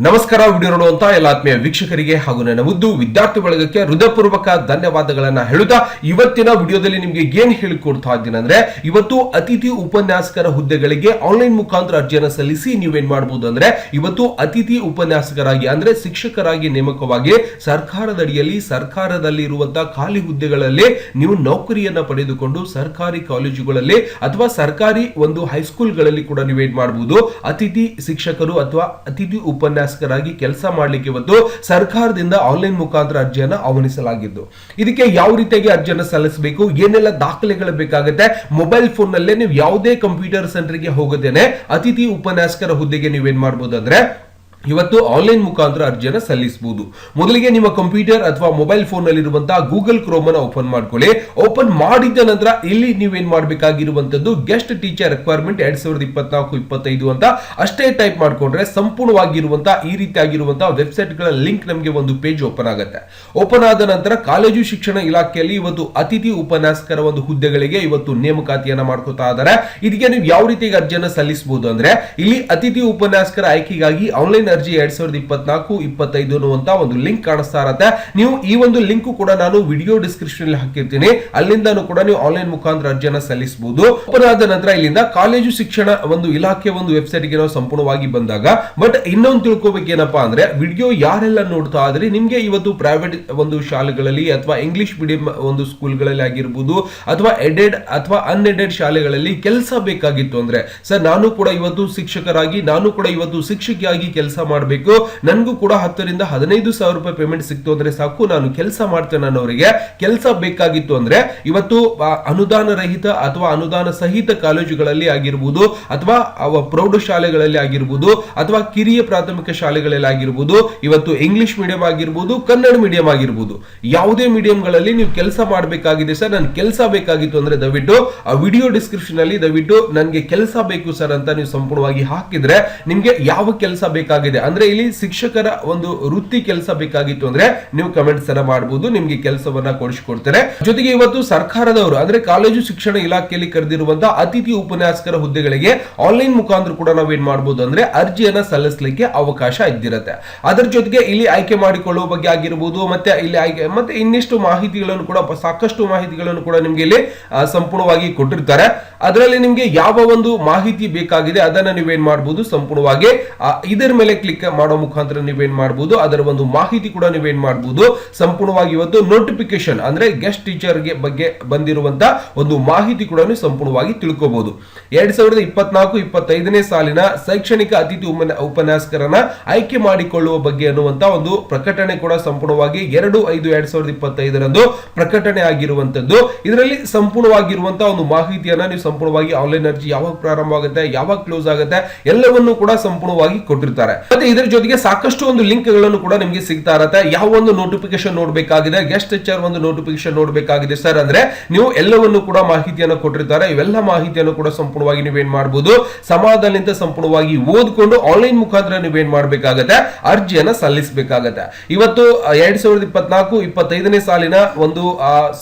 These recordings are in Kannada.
ನಮಸ್ಕಾರ ವಿಡಿಯೋ ನೋಡುವಂತ ಎಲ್ಲ ಆತ್ಮೀಯ ವೀಕ್ಷಕರಿಗೆ ಹಾಗೂ ನನ್ನ ಮುದ್ದು ವಿದ್ಯಾರ್ಥಿ ಬಳಗಕ್ಕೆ ಹೃದಯಪೂರ್ವಕ ಧನ್ಯವಾದಗಳನ್ನ ಹೇಳುತ್ತಾ ಇವತ್ತಿನ ವಿಡಿಯೋದಲ್ಲಿ ನಿಮಗೆ ಏನ್ ಹೇಳಿಕೊಡ್ತಾ ಇದ್ದೀನಿ ಅಂದ್ರೆ ಇವತ್ತು ಅತಿಥಿ ಉಪನ್ಯಾಸಕರ ಹುದ್ದೆಗಳಿಗೆ ಆನ್ಲೈನ್ ಮುಖಾಂತರ ಅರ್ಜಿಯನ್ನು ಸಲ್ಲಿಸಿ ನೀವೇನ್ ಮಾಡಬಹುದು ಅಂದ್ರೆ ಇವತ್ತು ಅತಿಥಿ ಉಪನ್ಯಾಸಕರಾಗಿ ಅಂದ್ರೆ ಶಿಕ್ಷಕರಾಗಿ ನೇಮಕವಾಗಿ ಸರ್ಕಾರದ ಅಡಿಯಲ್ಲಿ ಸರ್ಕಾರದಲ್ಲಿ ಇರುವಂತಹ ಖಾಲಿ ಹುದ್ದೆಗಳಲ್ಲಿ ನೀವು ನೌಕರಿಯನ್ನ ಪಡೆದುಕೊಂಡು ಸರ್ಕಾರಿ ಕಾಲೇಜುಗಳಲ್ಲಿ ಅಥವಾ ಸರ್ಕಾರಿ ಒಂದು ಹೈಸ್ಕೂಲ್ಗಳಲ್ಲಿ ಕೂಡ ನೀವೇನ್ ಮಾಡಬಹುದು ಅತಿಥಿ ಶಿಕ್ಷಕರು ಅಥವಾ ಅತಿಥಿ ಉಪನ್ಯಾಸಕರಾಗಿ ಕೆಲಸ ಮಾಡಲಿಕ್ಕೆ ಇವತ್ತು ಸರ್ಕಾರದಿಂದ ಆನ್ಲೈನ್ ಮುಖಾಂತರ ಅರ್ಜಿಯನ್ನು ಆಹ್ವಾನಿಸಲಾಗಿದ್ದು. ಇದಕ್ಕೆ ಯಾವ ರೀತಿಯಾಗಿ ಅರ್ಜಿಯನ್ನು ಸಲ್ಲಿಸಬೇಕು? ಏನೆಲ್ಲ ದಾಖಲೆಗಳು ಬೇಕಾಗುತ್ತೆ? ಮೊಬೈಲ್ ಫೋನ್ ನೀವು ಯಾವುದೇ ಕಂಪ್ಯೂಟರ್ ಸೆಂಟರ್ಗೆ ಹೋಗದೇನೆ ಅತಿಥಿ ಉಪನ್ಯಾಸಕರ ಹುದ್ದೆಗೆ ನೀವೇನ್ ಮಾಡಬಹುದು ಅಂದ್ರೆ ಇವತ್ತು ಆನ್ಲೈನ್ ಮುಖಾಂತರ ಅರ್ಜಿಯನ್ನು ಸಲ್ಲಿಸಬಹುದು. ಮೊದಲಿಗೆ ನಿಮ್ಮ ಕಂಪ್ಯೂಟರ್ ಅಥವಾ ಮೊಬೈಲ್ ಫೋನ್ನಲ್ಲಿ ಇರುವಂತಹ ಗೂಗಲ್ ಕ್ರೋಮ್ ಅನ್ನು ಓಪನ್ ಮಾಡ್ಕೊಳ್ಳಿ. ಓಪನ್ ಮಾಡಿದ ನಂತರ ಇಲ್ಲಿ ನೀವೇನ್ ಮಾಡಬೇಕಾಗಿರುವಂತದ್ದು ಗೆಸ್ಟ್ ಟೀಚರ್ ರಿಕ್ವೈರ್ಮೆಂಟ್ ಎರಡ್ ಸಾವಿರದ ಇಪ್ಪತ್ನಾಲ್ಕು, ಇಪ್ಪತ್ತೈದು ಅಂತ ಅಷ್ಟೇ ಟೈಪ್ ಮಾಡ್ಕೊಂಡ್ರೆ ಸಂಪೂರ್ಣವಾಗಿರುವಂತಹ ಈ ರೀತಿಯಾಗಿರುವಂತಹ ವೆಬ್ಸೈಟ್ಗಳ ಲಿಂಕ್ ನಮಗೆ ಒಂದು ಪೇಜ್ ಓಪನ್ ಆಗುತ್ತೆ. ಓಪನ್ ಆದ ನಂತರ ಕಾಲೇಜು ಶಿಕ್ಷಣ ಇಲಾಖೆಯಲ್ಲಿ ಇವತ್ತು ಅತಿಥಿ ಉಪನ್ಯಾಸಕರ ಒಂದು ಹುದ್ದೆಗಳಿಗೆ ಇವತ್ತು ನೇಮಕಾತಿಯನ್ನ ಮಾಡ್ಕೋತಾ ಇದ್ದಾರೆ. ಇದಕ್ಕೆ ನೀವು ಯಾವ ರೀತಿ ಅರ್ಜಿಯನ್ನು ಸಲ್ಲಿಸಬಹುದು ಅಂದ್ರೆ ಇಲ್ಲಿ ಅತಿಥಿ ಉಪನ್ಯಾಸಕರ ಆಯ್ಕೆಗಾಗಿ ಆನ್ಲೈನ್ ಅರ್ಜಿ ಎರಡ್ ಸಾವಿರದ ಇಪ್ಪತ್ನಾಲ್ಕು, ಇಪ್ಪತ್ತೈದು ಅನ್ನುವಂತ ಒಂದು ಲಿಂಕ್ ಕಾಣಿಸ್ತಾ ಇರತ್ತೆ. ನೀವು ಈ ಒಂದು ಲಿಂಕ್ ಕೂಡ ನಾನು ವಿಡಿಯೋ ಡಿಸ್ಕ್ರಿಪ್ಷನ್ ಅಲ್ಲಿ ಹಾಕಿರ್ತೀನಿ. ಅಲ್ಲಿಂದನೂ ಕೂಡ ನೀವು ಆನ್ಲೈನ್ ಮುಖಾಂತರ ಅರ್ಜಿಯನ್ನ ಸಲ್ಲಿಸಬಹುದು ಓಪನ್ ಆದ ನಂತರ ಇಲ್ಲಿಂದ ಕಾಲೇಜು ಶಿಕ್ಷಣ ಒಂದು ಇಲಾಖೆ ಒಂದು ವೆಬ್ಸೈಟ್ಗೆ ನಾವು ಸಂಪೂರ್ಣವಾಗಿ ಬಂದಾಗ, ಬಟ್ ಇನ್ನೊಂದು ತಿಳ್ಕೋಬೇಕೇನಪ್ಪಾ ಅಂದ್ರೆ ವಿಡಿಯೋ ಯಾರೆಲ್ಲ ನೋಡ್ತಾ ಆದ್ರೆ ನಿಮ್ಗೆ ಇವತ್ತು ಪ್ರೈವೇಟ್ ಒಂದು ಶಾಲೆಗಳಲ್ಲಿ ಅಥವಾ ಇಂಗ್ಲಿಷ್ ಮೀಡಿಯಂ ಒಂದು ಸ್ಕೂಲ್ಗಳಲ್ಲಿ ಆಗಿರ್ಬೋದು, ಅಥವಾ ಎಡೆಡ್ ಅಥವಾ ಅನ್ಎಡೆಡ್ ಶಾಲೆಗಳಲ್ಲಿ ಕೆಲಸ ಬೇಕಾಗಿತ್ತು ಅಂದ್ರೆ, ಸರ್, ನಾನು ಕೂಡ ಇವತ್ತು ಶಿಕ್ಷಕರಾಗಿ, ನಾನು ಕೂಡ ಇವತ್ತು ಶಿಕ್ಷಕಿಯಾಗಿ ಕೆಲಸ ಮಾಡಬೇಕು. ನನಗೂ ಕೂಡ ಹತ್ತರಿಂದ ಹದಿನೈದು ಸಾವಿರ ರೂಪಾಯಿ ಪೇಮೆಂಟ್ ಸಿಕ್ತು ಅಂದ್ರೆ ಸಾಕು, ನಾನು ಕೆಲಸ ಮಾಡ್ತೇನೆ ಅವರಿಗೆ ಕೆಲಸ ಬೇಕಾಗಿತ್ತು ಅಂದ್ರೆ ಇವತ್ತು ಅನುದಾನ ರಹಿತ ಅಥವಾ ಅನುದಾನ ಸಹಿತ ಕಾಲೇಜುಗಳಲ್ಲಿ ಆಗಿರ್ಬೋದು, ಅಥವಾ ಪ್ರೌಢಶಾಲೆಗಳಲ್ಲಿ ಆಗಿರ್ಬೋದು, ಅಥವಾ ಕಿರಿಯ ಪ್ರಾಥಮಿಕ ಶಾಲೆಗಳಲ್ಲಿ ಆಗಿರ್ಬೋದು, ಇವತ್ತು ಇಂಗ್ಲಿಷ್ ಮೀಡಿಯಂ ಆಗಿರ್ಬೋದು, ಕನ್ನಡ ಮೀಡಿಯಂ ಆಗಿರ್ಬೋದು, ಯಾವುದೇ ಮೀಡಿಯಂಗಳಲ್ಲಿ ನೀವು ಕೆಲಸ ಮಾಡಬೇಕಾಗಿದೆ ಸರ್ ನನ್ ಕೆಲಸ ಬೇಕಾಗಿತ್ತು ಅಂದ್ರೆ ದಯವಿಟ್ಟು ಆ ವಿಡಿಯೋ ಡಿಸ್ಕ್ರಿಪ್ಷನ್ ಅಲ್ಲಿ ದಯವಿಟ್ಟು ನನಗೆ ಕೆಲಸ ಬೇಕು ಸರ್ ಅಂತ ನೀವು ಸಂಪೂರ್ಣವಾಗಿ ಹಾಕಿದ್ರೆ ನಿಮ್ಗೆ ಯಾವ ಕೆಲಸ ಬೇಕಾಗಿದೆ ಅಂದ್ರೆ ಇಲ್ಲಿ ಶಿಕ್ಷಕರ ಒಂದು ವೃತ್ತಿ ಕೆಲಸ ಬೇಕಾಗಿತ್ತು ಅಂದ್ರೆ ನೀವು ಕಮೆಂಟ್ಸ್ ಅನ್ನ ಮಾಡಬಹುದು ನಿಮ್ಗೆ ಕೆಲಸವನ್ನ ಕೊಡಿಸಿಕೊಡ್ತಾರೆ. ಜೊತೆಗೆ ಇವತ್ತು ಸರ್ಕಾರದವರು, ಅಂದ್ರೆ ಕಾಲೇಜು ಶಿಕ್ಷಣ ಇಲಾಖೆಯಲ್ಲಿ ಕರೆದಿರುವಂತಹ ಅತಿಥಿ ಉಪನ್ಯಾಸಕರ ಹುದ್ದೆಗಳಿಗೆ ಆನ್ಲೈನ್ ಮುಖಾಂತರ ಕೂಡ ನಾವೇನ್ ಮಾಡಬಹುದು ಅಂದ್ರೆ ಅರ್ಜಿಯನ್ನ ಸಲ್ಲಿಸಲಿಕ್ಕೆ ಅವಕಾಶ ಇದ್ದಿರುತ್ತೆ. ಅದರ ಜೊತೆಗೆ ಇಲ್ಲಿ ಆಯ್ಕೆ ಮಾಡಿಕೊಳ್ಳುವ ಬಗ್ಗೆ ಆಗಿರಬಹುದು ಮತ್ತೆ ಇಲ್ಲಿ ಆಯ್ಕೆ, ಮತ್ತೆ ಇನ್ನಿಷ್ಟು ಮಾಹಿತಿಗಳನ್ನು ಕೂಡ, ಸಾಕಷ್ಟು ಮಾಹಿತಿಗಳನ್ನು ಕೂಡ ನಿಮ್ಗೆ ಇಲ್ಲಿ ಸಂಪೂರ್ಣವಾಗಿ ಕೊಟ್ಟಿರ್ತಾರೆ. ಅದರಲ್ಲಿ ನಿಮ್ಗೆ ಯಾವ ಒಂದು ಮಾಹಿತಿ ಬೇಕಾಗಿದೆ, ಅದನ್ನ ನೀವೇನ್ ಮಾಡಬಹುದು ಸಂಪೂರ್ಣವಾಗಿ ಇದರ ಮೇಲೆ ಕ್ಲಿಕ್ ಮಾಡೋ ಮುಖಾಂತರ ನೀವೇನ್ ಮಾಡಬಹುದು ಅದರ ಒಂದು ಮಾಹಿತಿ ಕೂಡ ನೀವೇನ್ ಮಾಡಬಹುದು ಸಂಪೂರ್ಣವಾಗಿ ಇವತ್ತು ನೋಟಿಫಿಕೇಶನ್ ಅಂದ್ರೆ ಗೆಸ್ಟ್ ಟೀಚರ್ಗೆ ಬಗ್ಗೆ ಬಂದಿರುವಂತ ಒಂದು ಮಾಹಿತಿ ಕೂಡ ಸಂಪೂರ್ಣವಾಗಿ ತಿಳ್ಕೋಬಹುದು ಎರಡ್ ಸಾವಿರದ ಇಪ್ಪತ್ನಾಲ್ಕು, ಇಪ್ಪತ್ತೈದನೇ ಸಾಲಿನ ಶೈಕ್ಷಣಿಕ ಅತಿಥಿ ಉಪನ್ಯಾ- ಉಪನ್ಯಾಸಕರನ್ನ ಆಯ್ಕೆ ಮಾಡಿಕೊಳ್ಳುವ ಬಗ್ಗೆ ಅನ್ನುವಂತ ಒಂದು ಪ್ರಕಟಣೆ ಕೂಡ ಸಂಪೂರ್ಣವಾಗಿ ಎರಡು ಐದು ಎರಡ್ ಸಾವಿರದ ಇಪ್ಪತ್ತೈದರಂದು ಪ್ರಕಟಣೆ ಆಗಿರುವಂತದ್ದು ಇದರಲ್ಲಿ ಸಂಪೂರ್ಣವಾಗಿರುವಂತಹ ಒಂದು ಮಾಹಿತಿಯನ್ನ ನೀವು ಸಂಪೂರ್ಣವಾಗಿ ಆನ್ಲೈನ್ ಅರ್ಜಿ ಯಾವಾಗ ಪ್ರಾರಂಭ ಆಗುತ್ತೆ ಯಾವಾಗ ಕ್ಲೋಸ್ ಆಗುತ್ತೆ, ಎಲ್ಲವನ್ನು ಕೂಡ ಸಂಪೂರ್ಣವಾಗಿ ಕೊಟ್ಟಿರ್ತಾರೆ. ಮತ್ತೆ ಇದರ ಜೊತೆಗೆ ಸಾಕಷ್ಟು ಒಂದು ಲಿಂಕ್ಗಳನ್ನು ಕೂಡ ನಿಮಗೆ ಸಿಗ್ತಾ ಇರತ್ತೆ. ಯಾವ ಒಂದು ನೋಟಿಫಿಕೇಶನ್ ನೋಡಬೇಕಾಗಿದೆ, ಗೆಸ್ಟ್ ಟೀಚರ್ ಒಂದು ನೋಟಿಫಿಕೇಶನ್ ನೋಡಬೇಕಾಗಿದೆ ಸರ್ ಅಂದ್ರೆ ನೀವು ಎಲ್ಲವನ್ನು ಕೂಡ ಮಾಹಿತಿಯನ್ನು ಕೊಟ್ಟಿರ್ತಾರೆ. ಇವೆಲ್ಲ ಮಾಹಿತಿಯನ್ನು ಕೂಡ ಸಂಪೂರ್ಣವಾಗಿ ನೀವೇನ್ ಮಾಡಬಹುದು ಸಮಾಧಾನದಿಂದ ಸಂಪೂರ್ಣವಾಗಿ ಓದ್ಕೊಂಡು ಆನ್ಲೈನ್ ಮುಖಾಂತರ ನೀವೇನ್ ಮಾಡಬೇಕಾಗತ್ತೆ, ಅರ್ಜಿಯನ್ನ ಸಲ್ಲಿಸಬೇಕಾಗತ್ತೆ. ಇವತ್ತು ಎರಡ್ ಸಾವಿರದ ಇಪ್ಪತ್ನಾಲ್ಕು, ಇಪ್ಪತ್ತೈದನೇ ಸಾಲಿನ ಒಂದು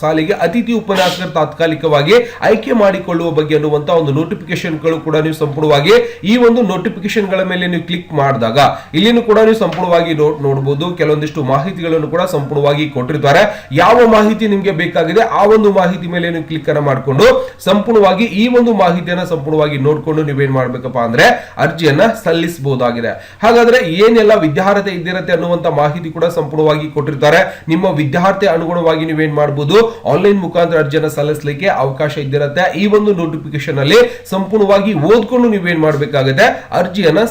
ಸಾಲಿಗೆ ಅತಿಥಿ ಉಪನ್ಯಾಸಕರು ತಾತ್ಕಾಲಿಕವಾಗಿ ಆಯ್ಕೆ ಮಾಡಿಕೊಳ್ಳುವ ಬಗ್ಗೆ ಅನ್ನುವಂತ ಒಂದು ನೋಟಿಫಿಕೇಶನ್ಗಳು ಕೂಡ ನೀವು ಸಂಪೂರ್ಣವಾಗಿ ಈ ಒಂದು ನೋಟಿಫಿಕೇಶನ್ಗಳ ಮೇಲೆ ನೀವು ಕ್ಲಿಕ್ ಮಾಡಿದಾಗ ಇಲ್ಲಿನೂ ಕೂಡ ನೀವು ಸಂಪೂರ್ಣವಾಗಿ ನೋಡಬಹುದು ಕೆಲವೊಂದಿಷ್ಟು ಮಾಹಿತಿಗಳನ್ನು ಕೂಡ ಸಂಪೂರ್ಣವಾಗಿ ಕೊಟ್ಟಿರ್ತಾರೆ. ಯಾವ ಮಾಹಿತಿ ನಿಮಗೆ ಬೇಕಾಗಿದೆ ಆ ಒಂದು ಮಾಹಿತಿ ಮೇಲೆ ನೀವು ಕ್ಲಿಕ್ ಅನ್ನ ಮಾಡಿಕೊಂಡು ಸಂಪೂರ್ಣವಾಗಿ ಈ ಒಂದು ಮಾಹಿತಿಯನ್ನ ಸಂಪೂರ್ಣವಾಗಿ ನೋಡ್ಕೊಂಡು ನೀವೇನ್ ಮಾಡ್ಬೇಕಪ್ಪ ಅಂದ್ರೆ ಅರ್ಜಿಯನ್ನ ಸಲ್ಲಿಸಬಹುದಾಗಿದೆ. ಹಾಗಾದ್ರೆ ಏನೆಲ್ಲ ವಿದ್ಯಾರ್ಹತೆ ಇದ್ದಿರತ್ತೆ ಅನ್ನುವಂತ ಮಾಹಿತಿ ಕೂಡ ಸಂಪೂರ್ಣವಾಗಿ ಕೊಟ್ಟಿರ್ತಾರೆ. ನಿಮ್ಮ ವಿದ್ಯಾರ್ಥಿ ಅನುಗುಣವಾಗಿ ನೀವೇನ್ ಮಾಡಬಹುದು ಆನ್ಲೈನ್ ಮುಖಾಂತರ ಅರ್ಜಿಯನ್ನ ಸಲ್ಲಿಸಲಿಕ್ಕೆ ಅವಕಾಶ ಇದ್ದಿರತ್ತೆ. ಈ ಒಂದು ನೋಟಿಫಿಕೇಶನ್ ಅಲ್ಲಿ ಸಂಪೂರ್ಣವಾಗಿ ಓದ್ಕೊಂಡು ನೀವೇನ್ ಮಾಡ್ಬೇಕಾಗುತ್ತೆ? ಅರ್ಜಿಯನ್ನ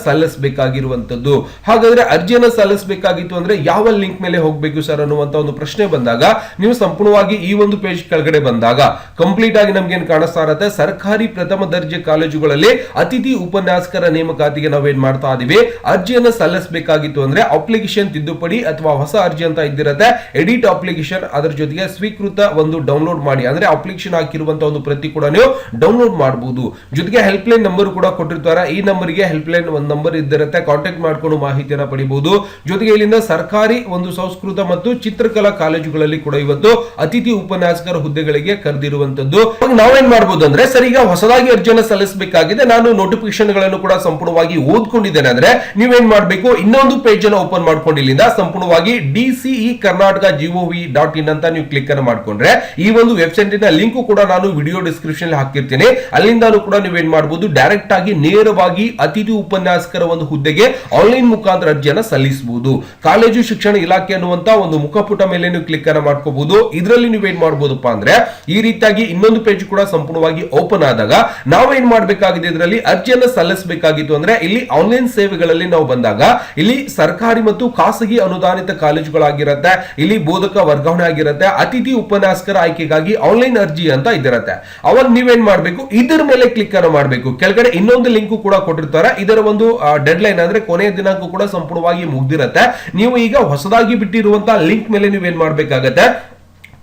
ಸಲ್ಲಿಸಬೇಕಾಗಿರುವಂತದ್ದು ಹಾಗಾದ್ರೆ ಅರ್ಜಿಯನ್ನ ಸಲ್ಲಿಸಬೇಕಾಗಿತ್ತು ಅಂದ್ರೆ ಯಾವ ಲಿಂಕ್ ಮೇಲೆ ಹೋಗಬೇಕು ಸರ್ ಅನ್ನುವಂತ ಒಂದು ಪ್ರಶ್ನೆ ಬಂದಾಗ, ನೀವು ಸಂಪೂರ್ಣವಾಗಿ ಈ ಒಂದು ಪೇಜ್ ಕೆಳಗಡೆ ಬಂದಾಗ, ಕಂಪ್ಲೀಟ್ ಆಗಿ ನಮ್ಗೆ ಏನ್ ಕಾಣಿಸ್ತಾ ಇರತ್ತೆ ಸರ್ಕಾರಿ ಪ್ರಥಮ ದರ್ಜೆ ಕಾಲೇಜುಗಳಲ್ಲಿ ಅತಿಥಿ ಉಪನ್ಯಾಸಕರ ನೇಮಕಾತಿಗೆ ನಾವೇನ್ ಮಾಡ್ತಾ ಇದೀವಿ? ಅರ್ಜಿಯನ್ನ ಸಲ್ಲಿಸಬೇಕಾಗಿತ್ತು ಅಂದ್ರೆ ಅಪ್ಲಿಕೇಶನ್ ತಿದ್ದುಪಡಿ ಅಥವಾ ಹೊಸ ಅರ್ಜಿ ಅಂತ ಇದ್ದಿರತ್ತೆ. ಎಡಿಟ್ ಅಪ್ಲಿಕೇಶನ್ ಅದರ ಜೊತೆಗೆ ಸ್ವೀಕೃತ ಒಂದು ಡೌನ್ಲೋಡ್ ಮಾಡಿ. ಅಂದ್ರೆ ಅಪ್ಲಿಕೇಶನ್ ಹಾಕಿರುವಂತ ಒಂದು ಪ್ರತಿ ಕೂಡ ನೀವು ಡೌನ್ಲೋಡ್ ಮಾಡಬಹುದು ಜೊತೆಗೆ ಹೆಲ್ಪ್ ಲೈನ್ ನಂಬರ್ ಕೂಡ ಕೊಟ್ಟಿರ್ತಾರೆ. ಈ ನಂಬರ್ಗೆ ಹೆಲ್ಪ್ ಲೈನ್ ಒಂದು ನಂಬರ್ ಇದ್ದಿರುತ್ತೆ. ಕಾಂಟ್ಯಾಕ್ಟ್ ಕಾಂಟ್ಯಾಕ್ಟ್ ಮಾಡಿಕೊಂಡು ಮಾಹಿತಿಯನ್ನ ಪಡಿಬಹುದು. ಜೊತೆಗೆ ಇಲ್ಲಿಂದ ಸರ್ಕಾರಿ ಒಂದು ಸಂಸ್ಕೃತ ಮತ್ತು ಚಿತ್ರಕಲಾ ಕಾಲೇಜುಗಳಲ್ಲಿ ಕೂಡ ಇವತ್ತು ಅತಿಥಿ ಉಪನ್ಯಾಸಕರ ಹುದ್ದೆಗಳಿಗೆ ಕರೆದಿರುವಂತದ್ದು. ನಾವೇನ್ ಮಾಡಬಹುದು ಅಂದ್ರೆ ಸರ್, ಈಗ ಹೊಸದಾಗಿ ಅರ್ಜಿಯನ್ನು ಸಲ್ಲಿಸಬೇಕಾಗಿದೆ. ನಾನು ನೋಟಿಫಿಕೇಶನ್ಗಳನ್ನು ಕೂಡ ಸಂಪೂರ್ಣವಾಗಿ ಓದ್ಕೊಂಡಿದ್ದೇನೆ ಅಂದ್ರೆ ನೀವೇನ್ ಮಾಡಬೇಕು? ಇನ್ನೊಂದು ಪೇಜ್ ಅನ್ನು ಓಪನ್ ಮಾಡ್ಕೊಂಡು ಇಲ್ಲಿಂದ ಸಂಪೂರ್ಣವಾಗಿ DCE Karnataka GOV dot in ಅಂತ ನೀವು ಕ್ಲಿಕ್ ಅನ್ನು ಮಾಡ್ಕೊಂಡ್ರೆ ಈ ಒಂದು ವೆಬ್ಸೈಟ್ ಲಿಂಕ್ ಕೂಡ ನಾನು ವಿಡಿಯೋ ಡಿಸ್ಕ್ರಿಪ್ಷನ್ ಹಾಕಿರ್ತೀನಿ. ಅಲ್ಲಿಂದ ಕೂಡ ನೀವೇನ್ ಮಾಡಬಹುದು ಡೈರೆಕ್ಟ್ ಆಗಿ ನೇರವಾಗಿ ಅತಿಥಿ ಉಪನ್ಯಾಸಕರ ಒಂದು ಹುದ್ದೆಗೆ ಆನ್ಲೈನ್ ಮುಖಾಂತರ ಅರ್ಜಿಯನ್ನ ಸಲ್ಲಿಸಬಹುದು. ಕಾಲೇಜು ಶಿಕ್ಷಣ ಇಲಾಖೆ ಅನ್ನುವಂತ ಒಂದು ಮುಖಪುಟ ಮೇಲೆ ನೀವು ಕ್ಲಿಕ್ ಅನ್ನ ಮಾಡ್ಕೋಬಹುದು. ಇದರಲ್ಲಿ ನೀವು ಏನ್ ಮಾಡಬಹುದಪ್ಪ ಅಂದ್ರೆ, ಈ ರೀತಿಯಾಗಿ ಇನ್ನೊಂದು ಪೇಜ್ ಕೂಡ ಸಂಪೂರ್ಣವಾಗಿ ಓಪನ್ ಆದಾಗ ನಾವೇನ್ ಮಾಡಬೇಕಾಗಿದೆ ಇದರಲ್ಲಿ, ಅರ್ಜಿಯನ್ನ ಸಲ್ಲಿಸಬೇಕಾಗಿತ್ತು ಅಂದ್ರೆ ಇಲ್ಲಿ ಆನ್ಲೈನ್ ಸೇವೆಗಳಲ್ಲಿ ನಾವು ಬಂದಾಗ, ಇಲ್ಲಿ ಸರ್ಕಾರಿ ಮತ್ತು ಖಾಸಗಿ ಅನುದಾನಿತ ಕಾಲೇಜುಗಳಾಗಿರುತ್ತೆ, ಇಲ್ಲಿ ಬೋಧಕ ವರ್ಗಾವಣೆ ಆಗಿರುತ್ತೆ, ಅತಿಥಿ ಉಪನ್ಯಾಸಕರ ಆಯ್ಕೆಗಾಗಿ ಆನ್ಲೈನ್ ಅರ್ಜಿ ಅಂತ ಇದಿರುತ್ತೆ. ಅವಾಗ ನೀವೇನ್ ಮಾಡಬೇಕು, ಇದರ ಮೇಲೆ ಕ್ಲಿಕ್ ಅನ್ನು ಮಾಡಬೇಕು. ಕೆಳಗಡೆ ಇನ್ನೊಂದು ಲಿಂಕ್ ಕೂಡ ಕೊಟ್ಟಿರ್ತಾರೆ. ಇದರ ಒಂದು ಡೆಡ್ ಲೈನ್ ಅಂದ್ರೆ ಕೊನೆಯ ದಿನಾಂಕ ಕೂಡ ಸಂಪೂರ್ಣವಾಗಿ ಮುಗ್ದಿರತ್ತೆ. ನೀವು ಈಗ ಹೊಸದಾಗಿ ಬಿಟ್ಟಿರುವಂತಹ ಲಿಂಕ್ ಮೇಲೆ ನೀವೇನ್ ಮಾಡ್ಬೇಕಾಗತ್ತೆ?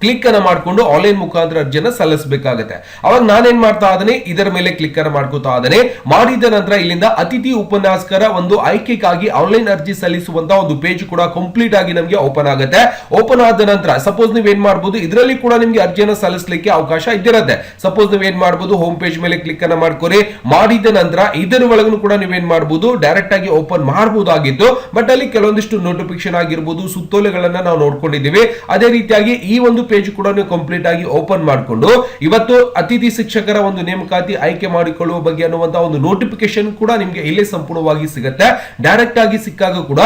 ಕ್ಲಿಕ್ ಅನ್ನ ಮಾಡ್ಕೊಂಡು ಆನ್ಲೈನ್ ಮುಖಾಂತರ ಅರ್ಜಿಯನ್ನು ಸಲ್ಲಿಸಬೇಕಾಗುತ್ತೆ. ಅವಾಗ ನಾನೇನ್ ಮಾಡ್ತಾ ಇದ್ದೇನೆ? ಇದರ ಮೇಲೆ ಕ್ಲಿಕ್ ಅನ್ನ ಮಾಡ್ಕೋತಾ ಇದ್ದೇನೆ. ಮಾಡಿದ ನಂತರ ಇಲ್ಲಿಂದ ಅತಿಥಿ ಉಪನ್ಯಾಸಕರ ಒಂದು ಆಯ್ಕೆಗಾಗಿ ಆನ್ಲೈನ್ ಅರ್ಜಿ ಸಲ್ಲಿಸುವಂತ ಒಂದು ಪೇಜ್ ಕೂಡ ಕಂಪ್ಲೀಟ್ ಆಗಿ ನಮಗೆ ಓಪನ್ ಆಗುತ್ತೆ. ಓಪನ್ ಆದ ನಂತರ ಸಪೋಸ್ ನೀವ್ ಏನ್ ಮಾಡಬಹುದು ಇದರಲ್ಲಿ ಕೂಡ ನಿಮಗೆ ಅರ್ಜಿಯನ್ನ ಸಲ್ಲಿಸಲಿಕ್ಕೆ ಅವಕಾಶ ಇದ್ದಿರುತ್ತೆ. ಸಪೋಸ್ ನೀವ್ ಏನ್ ಮಾಡಬಹುದು ಹೋಮ್ ಪೇಜ್ ಮೇಲೆ ಕ್ಲಿಕ್ ಅನ್ನ ಮಾಡ್ಕೊರಿ. ಮಾಡಿದ ನಂತರ ಇದರ ಒಳಗೂ ಕೂಡ ನೀವೇನ್ ಮಾಡಬಹುದು ಡೈರೆಕ್ಟ್ ಆಗಿ ಓಪನ್ ಮಾಡಬಹುದಾಗಿತ್ತು ಬಟ್ ಅಲ್ಲಿ ಕೆಲವೊಂದಿಷ್ಟು ನೋಟಿಫಿಕೇಶನ್ ಆಗಿರ್ಬೋದು, ಸುತ್ತೋಲೆಗಳನ್ನ ನಾವು ನೋಡ್ಕೊಂಡಿದ್ದೀವಿ. ಅದೇ ರೀತಿಯಾಗಿ ಈ ಒಂದು ಪೇಜ್ ಕೂಡ ಕಂಪ್ಲೀಟ್ ಆಗಿ ಓಪನ್ ಮಾಡಿಕೊಂಡು ಇವತ್ತು ಅತಿಥಿ ಶಿಕ್ಷಕರ ಒಂದು ನೇಮಕಾತಿ ಆಯ್ಕೆ ಮಾಡಿಕೊಳ್ಳುವ ಬಗ್ಗೆ ಅನ್ನುವಂತಹ ಒಂದು ನೋಟಿಫಿಕೇಶನ್ ಕೂಡ ನಿಮಗೆ ಇಲ್ಲೇ ಸಂಪೂರ್ಣವಾಗಿ ಸಿಗುತ್ತೆ. ಡೈರೆಕ್ಟ್ ಆಗಿ ಸಿಕ್ಕಾಗ ಕೂಡ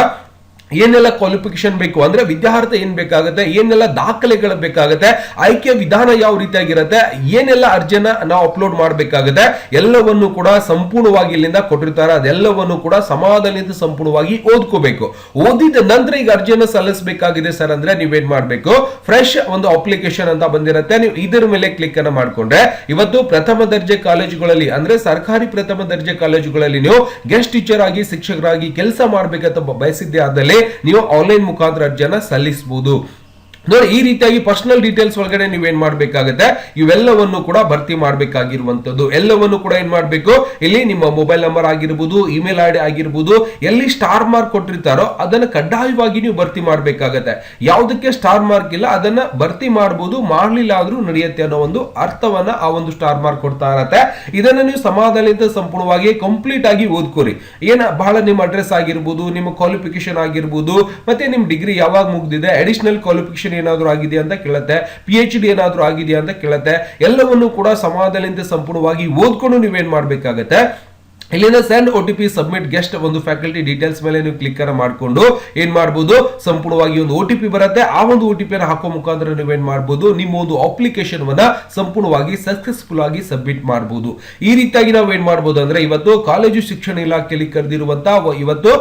ಏನೆಲ್ಲ ಕ್ವಾಲಿಫಿಕೇಶನ್ ಬೇಕು ಅಂದ್ರೆ ವಿದ್ಯಾರ್ಥಿ ಏನ್ ಬೇಕಾಗುತ್ತೆ, ಏನೆಲ್ಲ ದಾಖಲೆಗಳು ಬೇಕಾಗುತ್ತೆ, ಆಯ್ಕೆ ವಿಧಾನ ಯಾವ ರೀತಿಯಾಗಿರುತ್ತೆ, ಏನೆಲ್ಲ ಅರ್ಜಿಯನ್ನ ನಾವು ಅಪ್ಲೋಡ್ ಮಾಡಬೇಕಾಗುತ್ತೆ, ಎಲ್ಲವನ್ನು ಕೂಡ ಸಂಪೂರ್ಣವಾಗಿ ಇಲ್ಲಿಂದ ಕೊಟ್ಟಿರ್ತಾರೆ. ಅದೆಲ್ಲವನ್ನು ಕೂಡ ಸಮಾಧಾನದಿಂದ ಸಂಪೂರ್ಣವಾಗಿ ಓದ್ಕೋಬೇಕು. ಓದಿದ ನಂತರ ಈಗ ಅರ್ಜಿಯನ್ನು ಸಲ್ಲಿಸಬೇಕಾಗಿದೆ ಸರ್ ಅಂದ್ರೆ ನೀವೇನ್ ಮಾಡಬೇಕು? ಫ್ರೆಶ್ ಒಂದು ಅಪ್ಲಿಕೇಶನ್ ಅಂತ ಬಂದಿರುತ್ತೆ. ನೀವು ಇದರ ಮೇಲೆ ಕ್ಲಿಕ್ ಅನ್ನ ಮಾಡಿಕೊಂಡ್ರೆ, ಇವತ್ತು ಪ್ರಥಮ ದರ್ಜೆ ಕಾಲೇಜುಗಳಲ್ಲಿ ಅಂದ್ರೆ ಸರ್ಕಾರಿ ಪ್ರಥಮ ದರ್ಜೆ ಕಾಲೇಜುಗಳಲ್ಲಿ ನೀವು ಗೆಸ್ಟ್ ಟೀಚರ್ ಆಗಿ, ಶಿಕ್ಷಕರಾಗಿ ಕೆಲಸ ಮಾಡಬೇಕಂತ ಬಯಸಿದ್ದೆ ಆದಲ್ಲಿ ನೀವು ಆನ್ಲೈನ್ ಮುಖಾಂತರ ಅರ್ಜಿಯನ್ನ ಸಲ್ಲಿಸಬಹುದು ನೋಡಿ, ಈ ರೀತಿಯಾಗಿ ಪರ್ಸನಲ್ ಡೀಟೇಲ್ಸ್ ಒಳಗಡೆ ನೀವೇನ್ ಮಾಡಬೇಕಾಗುತ್ತೆ, ಇವೆಲ್ಲವನ್ನು ಕೂಡ ಭರ್ತಿ ಮಾಡಬೇಕಾಗಿರುವಂತದ್ದು ಎಲ್ಲವನ್ನು ಕೂಡ ಏನ್ ಮಾಡಬೇಕು? ಇಲ್ಲಿ ನಿಮ್ಮ ಮೊಬೈಲ್ ನಂಬರ್ ಆಗಿರ್ಬೋದು ಇಮೇಲ್ ಐ ಡಿ ಆಗಿರ್ಬೋದು, ಎಲ್ಲಿ ಸ್ಟಾರ್ ಮಾರ್ಕ್ ಕೊಟ್ಟಿರ್ತಾರೋ ಅದನ್ನ ಕಡ್ಡಾಯವಾಗಿ ನೀವು ಭರ್ತಿ ಮಾಡಬೇಕಾಗತ್ತೆ. ಯಾವುದಕ್ಕೆ ಸ್ಟಾರ್ ಮಾರ್ಕ್ ಇಲ್ಲ, ಅದನ್ನ ಭರ್ತಿ ಮಾಡಬಹುದು ಮಾಡಲಿಲ್ಲ ಆದ್ರೂ ನಡೆಯುತ್ತೆ ಅನ್ನೋ ಒಂದು ಅರ್ಥವನ್ನ ಆ ಒಂದು ಸ್ಟಾರ್ ಮಾರ್ಕ್ ಕೊಡ್ತಾ ಇರತ್ತೆ. ಇದನ್ನ ನೀವು ಸಮಾಧಾನದಿಂದ ಸಂಪೂರ್ಣವಾಗಿ ಕಂಪ್ಲೀಟ್ ಆಗಿ ಓದ್ಕೋರಿ. ಏನ, ಬಹಳ ನಿಮ್ಮ ಅಡ್ರೆಸ್ ಆಗಿರ್ಬೋದು, ನಿಮ್ಮ ಕ್ವಾಲಿಫಿಕೇಶನ್ ಆಗಿರ್ಬೋದು, ಮತ್ತೆ ನಿಮ್ ಡಿಗ್ರಿ ಯಾವಾಗ ಮುಗ್ದಿದೆ ಅಡಿಷನಲ್ ಕ್ವಾಲಿಫಿಕೇಶನ್ ಏನಾದ್ರು ಆಗಿದೆ ಅಂತ ಕೇಳುತ್ತೆ. ಪಿ ಎಚ್ ಡಿ ಏನಾದರೂ ಆಗಿದೆಯಾ ಅಂತ ಕೇಳುತ್ತೆ. ಎಲ್ಲವನ್ನು ಕೂಡ ಸಮಾಧಾನದಿಂದ ಸಂಪೂರ್ಣವಾಗಿ ಓದ್ಕೊಂಡು ನೀವೇನ್ ಮಾಡ್ಬೇಕಾಗತ್ತೆ? ಇಲ್ಲಿಂದ send O T P submit guest ಒಂದು ಫ್ಯಾಕಲ್ಟಿ ಡೀಟೇಲ್ಸ್ ಮೇಲೆ ನೀವು ಕ್ಲಿಕ್ ಅನ್ನ ಮಾಡಿಕೊಂಡು ಏನ್ ಮಾಡಬಹುದು ಸಂಪೂರ್ಣವಾಗಿ ಒಂದು ಒ ಟಿ ಪಿ ಬರುತ್ತೆ. ಆ ಒಂದು ಒ ಟಿ ಪಿ ಹಾಕೋ ಮುಖಾಂತರ ನೀವು ಏನ್ ಮಾಡಬಹುದು ನಿಮ್ಮ ಒಂದು ಅಪ್ಲಿಕೇಶನ್ ವನ್ನ ಸಂಪೂರ್ಣವಾಗಿ ಸಕ್ಸಸ್ಫುಲ್ ಆಗಿ ಸಬ್ಮಿಟ್ ಮಾಡಬಹುದು ಈ ರೀತಿಯಾಗಿ ನಾವು ಏನ್ ಮಾಡಬಹುದು ಅಂದ್ರೆ ಇವತ್ತು ಕಾಲೇಜು ಶಿಕ್ಷಣ ಇಲಾಖೆಯಲ್ಲಿ ಕರೆದಿರುವಂತಹ ಇವತ್ತು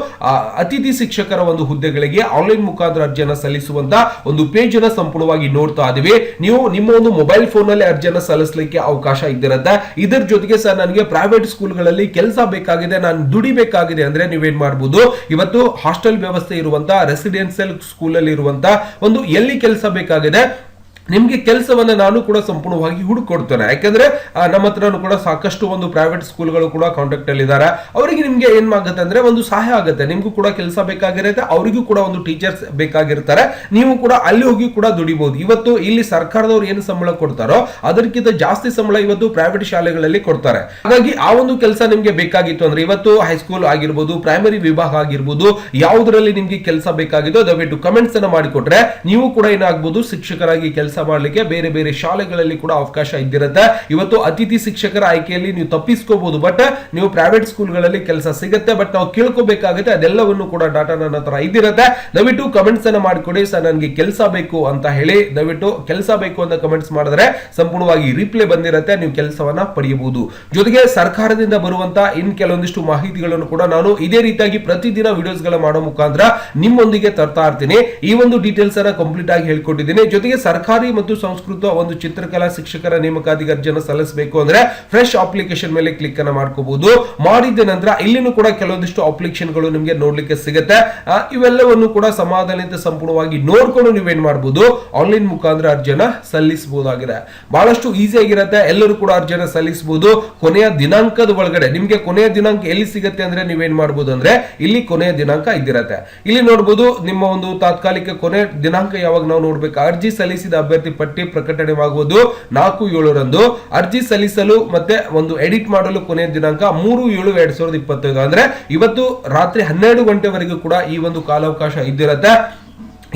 ಅತಿಥಿ ಶಿಕ್ಷಕರ ಒಂದು ಹುದ್ದೆಗಳಿಗೆ ಆನ್ಲೈನ್ ಮುಖಾಂತರ ಅರ್ಜಿಯನ್ನು ಸಲ್ಲಿಸುವಂತ ಒಂದು ಪೇಜ್ ಅನ್ನ ಸಂಪೂರ್ಣವಾಗಿ ನೋಡ್ತಾ ಇದೀವಿ. ನೀವು ನಿಮ್ಮ ಒಂದು ಮೊಬೈಲ್ ಫೋನ್ನಲ್ಲಿ ಅರ್ಜಿಯನ್ನು ಸಲ್ಲಿಸಲಿಕ್ಕೆ ಅವಕಾಶ ಇದ್ದಿರುತ್ತೆ. ಇದರ ಜೊತೆಗೆ ಸರ್, ನನಗೆ ಪ್ರೈವೇಟ್ ಸ್ಕೂಲ್ಗಳಲ್ಲಿ ಕೆಲಸ ಬೇಕಾಗಿದೆ, ನಾನು ದುಡಿಬೇಕಾಗಿದೆ ಅಂದ್ರೆ ನೀವೇನ್ ಮಾಡ್ಬೋದು? ಇವತ್ತು ಹಾಸ್ಟೆಲ್ ವ್ಯವಸ್ಥೆ ಇರುವಂತಹ ರೆಸಿಡೆನ್ಸಿಯಲ್ ಸ್ಕೂಲ್ ಅಲ್ಲಿ ಇರುವಂತಹ ಒಂದು ಎಲ್ಲಿ ಕೆಲಸ ಬೇಕಾಗಿದೆ? ನಿಮ್ಗೆ ಕೆಲಸವನ್ನ ನಾನು ಕೂಡ ಸಂಪೂರ್ಣವಾಗಿ ಹುಡುಕೊಡ್ತೇನೆ. ಯಾಕಂದ್ರೆ ನಮ್ಮ ಹತ್ರನೂ ಕೂಡ ಸಾಕಷ್ಟು ಒಂದು ಪ್ರೈವೇಟ್ ಸ್ಕೂಲ್ಗಳು ಕೂಡ ಕಾಂಟ್ಯಾಕ್ಟ್ ಅಲ್ಲಿ ಇದ್ದಾರೆ ಅವರಿಗೆ ನಿಮಗೆ ಏನಾಗುತ್ತೆ ಅಂದ್ರೆ ಒಂದು ಸಹಾಯ ಆಗುತ್ತೆ. ನಿಮ್ಗೂ ಕೂಡ ಕೆಲಸ ಬೇಕಾಗಿರುತ್ತೆ, ಅವರಿಗೂ ಕೂಡ ಒಂದು ಟೀಚರ್ಸ್ ಬೇಕಾಗಿರ್ತಾರೆ. ನೀವು ಕೂಡ ಅಲ್ಲಿ ಹೋಗಿ ಕೂಡ ದುಡಿಬಹುದು ಇವತ್ತು ಇಲ್ಲಿ ಸರ್ಕಾರದವ್ರು ಏನು ಸಂಬಳ ಕೊಡ್ತಾರೋ, ಅದಕ್ಕಿಂತ ಜಾಸ್ತಿ ಸಂಬಳ ಇವತ್ತು ಪ್ರೈವೇಟ್ ಶಾಲೆಗಳಲ್ಲಿ ಕೊಡ್ತಾರೆ. ಹಾಗಾಗಿ ಆ ಒಂದು ಕೆಲಸ ನಿಮ್ಗೆ ಬೇಕಾಗಿತ್ತು ಅಂದ್ರೆ ಇವತ್ತು ಹೈಸ್ಕೂಲ್ ಆಗಿರ್ಬೋದು ಪ್ರೈಮರಿ ವಿಭಾಗ ಆಗಿರ್ಬೋದು, ಯಾವುದರಲ್ಲಿ ನಿಮ್ಗೆ ಕೆಲಸ ಬೇಕಾಗಿದೋ ದಯವಿಟ್ಟು ಕಮೆಂಟ್ಸ್ ಅನ್ನ ಮಾಡಿಕೊಟ್ರೆ, ನೀವು ಕೂಡ ಏನಾಗ್ಬೋದು, ಶಿಕ್ಷಕರಾಗಿ ಕೆಲಸ ಮಾಡ್ಲಿಕ್ಕೆ ಬೇರೆ ಬೇರೆ ಶಾಲೆಗಳಲ್ಲಿ ಕೂಡ ಅವಕಾಶ ಇದ್ದಿರುತ್ತೆ ಇವತ್ತು ಅತಿಥಿ ಶಿಕ್ಷಕರ ಆಯ್ಕೆಯಲ್ಲಿ ನೀವು ತಪ್ಪಿಸ್ಕೋಬಹುದು ಬಟ್ ನೀವು ಪ್ರೈವೇಟ್ ಸ್ಕೂಲ್ಗಳಲ್ಲಿ ಕೆಲಸ ಸಿಗುತ್ತೆ ಬಟ್ ನಾವು ಕೇಳ್ಕೋಬೇಕಾಗುತ್ತೆ, ಅದೆಲ್ಲವನ್ನು ಕೂಡ ಡಾಟಾ ನನ್ನ ಹತ್ರ ಇದ್ದಿರುತ್ತೆ. ದಯವಿಟ್ಟು ಕಮೆಂಟ್ಸ್ ಅನ್ನ ಮಾಡಿಕೊಡಿ ಸರ್ ನನಗೆ ಕೆಲಸ ಬೇಕು ಅಂತ ಹೇಳಿ. ದಯವಿಟ್ಟು ಕೆಲಸ ಬೇಕು ಅಂತ ಕಮೆಂಟ್ಸ್ ಮಾಡಿದ್ರೆ ಸಂಪೂರ್ಣವಾಗಿ ರಿಪ್ಲೈ ಬಂದಿರುತ್ತೆ, ನೀವು ಕೆಲಸವನ್ನ ಪಡೆಯಬಹುದು. ಜೊತೆಗೆ ಸರ್ಕಾರದಿಂದ ಬರುವಂತ ಇನ್ ಕೆಲವೊಂದಿಷ್ಟು ಮಾಹಿತಿಗಳನ್ನು ಕೂಡ ನಾನು ಇದೇ ರೀತಿಯಾಗಿ ಪ್ರತಿದಿನ ವಿಡಿಯೋಸ್ಗಳ ಮಾಡೋ ಮುಖಾಂತರ ನಿಮ್ಮೊಂದಿಗೆ ತರ್ತಾ ಇರ್ತೀನಿ. ಈ ಒಂದು ಡೀಟೇಲ್ಸ್ ಅನ್ನ ಕಂಪ್ಲೀಟ್ ಆಗಿ ಹೇಳ್ಕೊಟ್ಟಿದ್ದೀನಿ. ಜೊತೆಗೆ ಸರ್ಕಾರಿ ಕರಾರಿ ಮತ್ತು ಸಂಸ್ಕೃತ ಒಂದು ಚಿತ್ರಕಲಾ ಶಿಕ್ಷಕರ ನೇಮಕಾತಿ ಅರ್ಜಿಯನ್ನು ಸಲ್ಲಿಸಬೇಕು ಅಂದ್ರೆ ಫ್ರೆಶ್ ಅಪ್ಲಿಕೇಶನ್ ಮೇಲೆ ಕ್ಲಿಕ್ ಅನ್ನ ಮಾಡ್ಕೋಬಹುದು ಮಾಡಿದ ನಂತರ ಇಲ್ಲಿನೂ ಕೂಡ ಕೆಲವೊಂದಿಷ್ಟು ಅಪ್ಲಿಕೇಶನ್ಗಳು ನಿಮಗೆ ನೋಡ್ಲಿಕ್ಕೆ ಸಿಗುತ್ತೆ. ಇವೆಲ್ಲವನ್ನು ಕೂಡ ಸಮಾಧಾನದಿಂದ ಸಂಪೂರ್ಣವಾಗಿ ನೋಡ್ಕೊಂಡು ನೀವೇನ್ ಮಾಡಬಹುದು ಆನ್ಲೈನ್ ಮುಖಾಂತರ ಅರ್ಜಿಯನ್ನ ಸಲ್ಲಿಸಬಹುದಾಗಿದೆ. ಬಹಳಷ್ಟು ಈಸಿ ಆಗಿರುತ್ತೆ. ಎಲ್ಲರೂ ಕೂಡ ಅರ್ಜಿಯನ್ನ ಸಲ್ಲಿಸಬಹುದು. ಕೊನೆಯ ದಿನಾಂಕದ ಒಳಗಡೆ ನಿಮಗೆ ಕೊನೆಯ ದಿನಾಂಕ ಎಲ್ಲಿ ಸಿಗುತ್ತೆ ಅಂದ್ರೆ ನೀವೇನ್ ಮಾಡಬಹುದು ಅಂದ್ರೆ ಇಲ್ಲಿ ಕೊನೆಯ ದಿನಾಂಕ ಇದ್ದಿರತ್ತೆ. ಇಲ್ಲಿ ನೋಡಬಹುದು ನಿಮ್ಮ ಒಂದು ತಾತ್ಕಾಲಿಕ ಕೊನೆ ದಿನಾಂಕ ಯಾವಾಗ ನಾವು ನೋಡ್ಬೇಕು? ಅರ್ಜಿ ಸಲ್ಲಿಸಿದ ಅಭ್ಯರ್ಥಿ ಪಟ್ಟಿ ಪ್ರಕಟಣೆವಾಗುವುದು ನಾಲ್ಕು ಏಳರಂದು. ಅರ್ಜಿ ಸಲ್ಲಿಸಲು ಮತ್ತೆ ಒಂದು ಎಡಿಟ್ ಮಾಡಲು ಕೊನೆಯ ದಿನಾಂಕ ಮೂರು ಏಳು ಎರಡ್ ಸಾವಿರದ ಇಪ್ಪತ್ತೈದು. ಅಂದ್ರೆ ಇವತ್ತು ರಾತ್ರಿ ಹನ್ನೆರಡು ಗಂಟೆವರೆಗೂ ಕೂಡ ಈ ಒಂದು ಕಾಲಾವಕಾಶ ಇದ್ದಿರತ್ತೆ.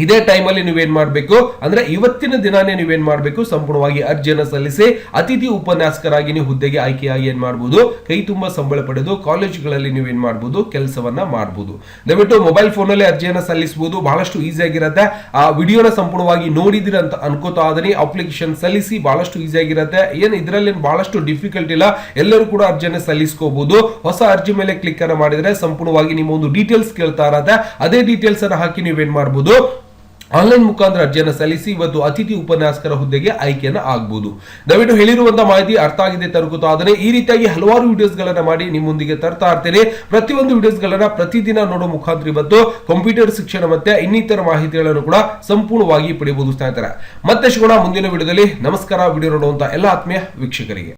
ಇದೇ ಟೈಮಲ್ಲಿ ನೀವೇನ್ ಮಾಡಬೇಕು? ಅಂದ್ರೆ ಇವತ್ತಿನ ದಿನಾನೇ ನೀವೇನ್ ಮಾಡಬೇಕು? ಸಂಪೂರ್ಣವಾಗಿ ಅರ್ಜಿಯನ್ನು ಸಲ್ಲಿಸಿ ಅತಿಥಿ ಉಪನ್ಯಾಸಕರಾಗಿ ನೀವು ಹುದ್ದೆಗೆ ಆಯ್ಕೆಯಾಗಿ ಏನ್ ಮಾಡಬಹುದು ಕೈ ತುಂಬಾ ಸಂಬಳ ಪಡೆದು ಕಾಲೇಜುಗಳಲ್ಲಿ ನೀವೇನ್ ಮಾಡಬಹುದು ಕೆಲಸವನ್ನ ಮಾಡಬಹುದು ದಯವಿಟ್ಟು ಮೊಬೈಲ್ ಫೋನಲ್ಲಿ ಅರ್ಜಿಯನ್ನ ಸಲ್ಲಿಸಬಹುದು ಬಹಳಷ್ಟು ಈಸಿ ಆಗಿರುತ್ತೆ. ಆ ವಿಡಿಯೋನ ಸಂಪೂರ್ಣವಾಗಿ ನೋಡಿದಿರ ಅಂತ ಅನ್ಕೋತಾ ಆದರೆ ಅಪ್ಲಿಕೇಶನ್ ಸಲ್ಲಿಸಿ ಬಹಳಷ್ಟು ಈಸಿ ಆಗಿರುತ್ತೆ. ಏನ್ ಇದರಲ್ಲಿ ಬಹಳಷ್ಟು ಡಿಫಿಕಲ್ಟ್ ಇಲ್ಲ. ಎಲ್ಲರೂ ಕೂಡ ಅರ್ಜಿಯನ್ನ ಸಲ್ಲಿಸ್ಕೋಬಹುದು ಹೊಸ ಅರ್ಜಿ ಮೇಲೆ ಕ್ಲಿಕ್ ಅನ್ನ ಮಾಡಿದ್ರೆ ಸಂಪೂರ್ಣವಾಗಿ ನಿಮ್ಮ ಒಂದು ಡೀಟೇಲ್ಸ್ ಕೇಳ್ತಾ ಇರತ್ತೆ. ಅದೇ ಡೀಟೇಲ್ಸ್ ಅನ್ನು ಹಾಕಿ ನೀವೇನ್ ಮಾಡಬಹುದು ಆನ್ಲೈನ್ ಮುಖಾಂತರ ಅರ್ಜಿಯನ್ನು ಸಲ್ಲಿಸಿ ಇವತ್ತು ಅತಿಥಿ ಉಪನ್ಯಾಸಕರ ಹುದ್ದೆಗೆ ಆಯ್ಕೆಯನ್ನು ಆಗಬಹುದು ದಯವಿಟ್ಟು ಹೇಳಿರುವಂತಹ ಮಾಹಿತಿ ಅರ್ಥ ಆಗಿದೆ ತರುಕುತ್ತಾ, ಆದರೆ ಈ ರೀತಿಯಾಗಿ ಹಲವಾರು ವಿಡಿಯೋಸ್ ಗಳನ್ನ ಮಾಡಿ ನಿಮ್ಮೊಂದಿಗೆ ತರ್ತಾ ಇರ್ತೇನೆ. ಪ್ರತಿಯೊಂದು ವಿಡಿಯೋಸ್ ಗಳನ್ನ ಪ್ರತಿದಿನ ನೋಡೋ ಮುಖಾಂತರ ಇವತ್ತು ಕಂಪ್ಯೂಟರ್ ಶಿಕ್ಷಣ ಮತ್ತೆ ಇನ್ನಿತರ ಮಾಹಿತಿಗಳನ್ನು ಕೂಡ ಸಂಪೂರ್ಣವಾಗಿ ಪಡೆಯಬಹುದು ಸ್ನೇಹಿತರೆ. ಮತ್ತೆ ಸಿಗೋಣ ಮುಂದಿನ ವಿಡಿಯೋದಲ್ಲಿ. ನಮಸ್ಕಾರ, ವಿಡಿಯೋ ನೋಡುವಂತಹ ಎಲ್ಲ ಆತ್ಮೀಯ ವೀಕ್ಷಕರಿಗೆ.